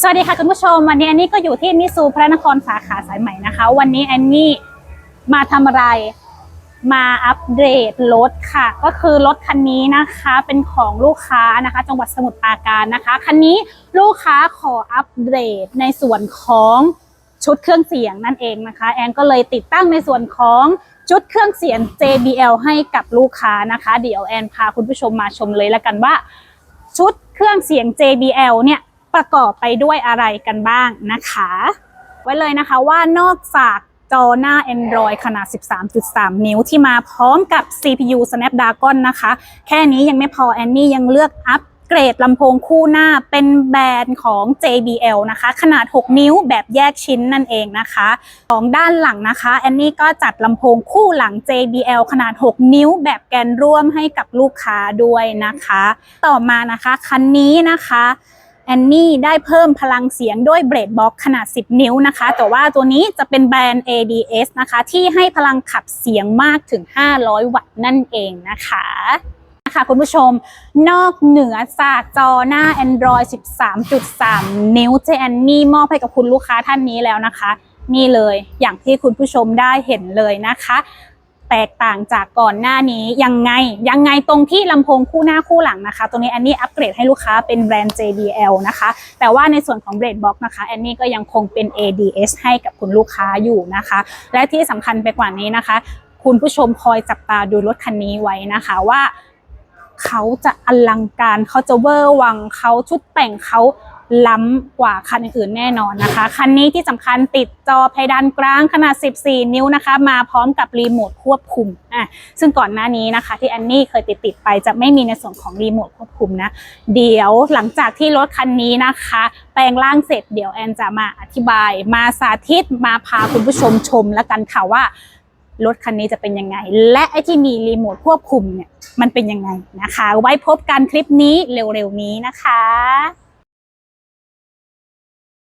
สวัสดีค่ะคุณผู้ชม วันนี้แอนนี่ก็อยู่ที่มิซูพระนครสาขาสายใหม่นะคะ วันนี้แอนนี่มาทำอะไรมาอัปเดตรถค่ะ ก็คือรถคันนี้นะคะเป็นของลูกค้านะคะ จังหวัดสมุทรปราการนะคะ คันนี้ลูกค้าขออัปเดตในส่วนของชุดเครื่องเสียงนั่นเองนะคะ แอนก็เลยติดตั้งในส่วนของชุดเครื่องเสียง JBL ให้กับลูกค้านะคะ เดี๋ยวแอนพาคุณผู้ชมมาชมเลยละกันว่า ชุดเครื่องเสียง JBL เนี่ย ประกอบไปด้วยอะไรกันบ้างนะคะ ไว้เลยนะคะว่านอกจากจอหน้า Android ขนาด 13.3 นิ้วที่มาพร้อมกับ CPU Snapdragon นะคะ แค่นี้ยังไม่พอแอนนี่ยังเลือกอัปเกรดลำโพงคู่หน้าเป็นแบรนด์ของ JBL นะคะ ขนาด 6 นิ้วแบบแยกชิ้นนั่นเองนะคะ ของด้านหลังนะคะ แอนนี่ก็จัดลำโพงคู่หลัง JBL ขนาด 6 นิ้วแบบแกนร่วมให้กับลูกค้าด้วยนะคะ ต่อมานะคะ คันนี้นะคะ แอนนี่ได้เพิ่มพลังเสียงด้วยเบรดบ็อกขนาด 10 นิ้วนะคะ แต่ว่าตัวนี้จะเป็นแบรนด์ ADS นะคะ ที่ให้พลังขับเสียงมากถึง 500 วัตต์นั่นเองนะคะนะคะคุณผู้ชม นอกเหนือจากจอหน้า Android 13.3 นิ้วเจแอนนี่มอบให้กับคุณลูกค้าท่านนี้แล้วนะคะ นี่เลยอย่างที่คุณผู้ชมได้เห็นเลยนะคะ แตกต่างจากก่อนหน้านี้ยังไงยังไงตรงที่ลำโพงคู่หน้าคู่หลังนะคะ ตรงนี้แอนนี่อัปเกรดให้ลูกค้าเป็นแบรนด์ JBL นะคะ แต่ว่าในส่วนของเบรดบ็อกนะคะแอนนี่ก็ยังคงเป็น ADS ให้กับคุณลูกค้าอยู่นะคะ และที่สำคัญไปกว่านี้นะคะ คุณผู้ชมคอยจับตาดูรถคันนี้ไว้นะคะว่าเขาจะอลังการเขาจะเวอร์วังเขาชุดแต่งเขา ล้ำกว่าคันอื่นแน่นอนนะคะ คันนี้ที่สำคัญติดจอเพดานกลางขนาด 14 นิ้วนะคะ มาพร้อมกับรีโมทควบคุมอะซึ่งก่อนหน้านี้นะคะ ที่แอนนี่เคยติดติดไปจะไม่มีในส่วนของรีโมทควบคุมนะ เดี๋ยวหลังจากที่รถคันนี้นะคะ แปลงร่างเสร็จเดี๋ยวแอนจะมาอธิบาย มาสาธิตมาพาคุณผู้ชมชมแล้วกันค่ะว่ารถคันนี้จะเป็นยังไง และไอ้ที่มีรีโมทควบคุมเนี่ยมันเป็นยังไงนะคะ ไว้พบกันคลิปนี้เร็วๆนี้นะคะ